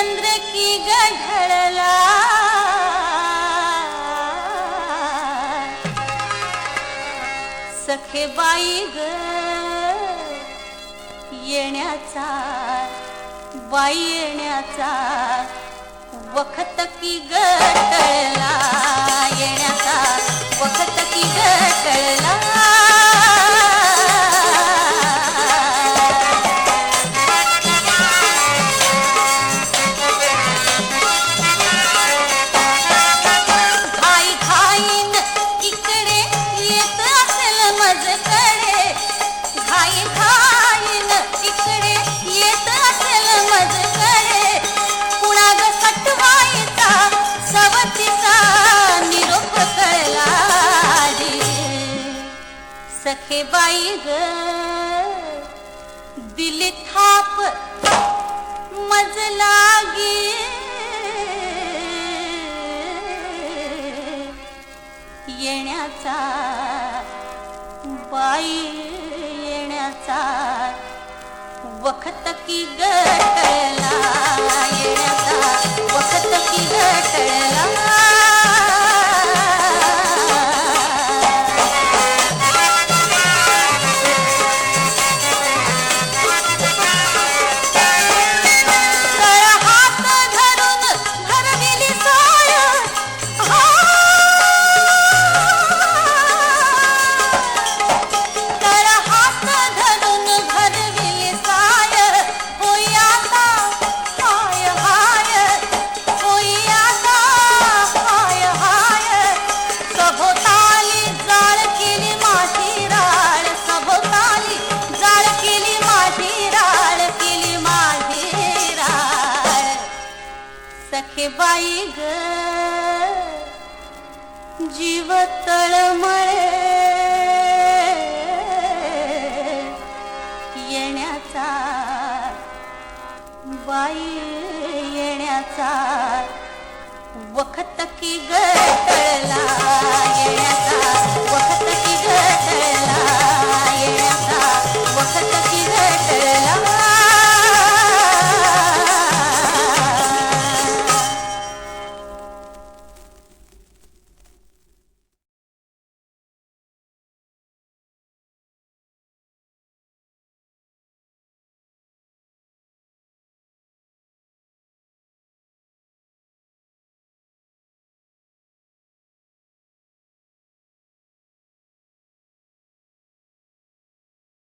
चंद्र की गढळला. सखे बाई ग येण्याचा बाई येण्याचा वखत की गढ सखे बाई ग। दिली थाप मज लागे। येण्याचा बाई येण्याचा वखत की गला येण्याचा। हे बाई ग. जीव तळमळे येण्याचा बाई येण्याचा वखत की गटळला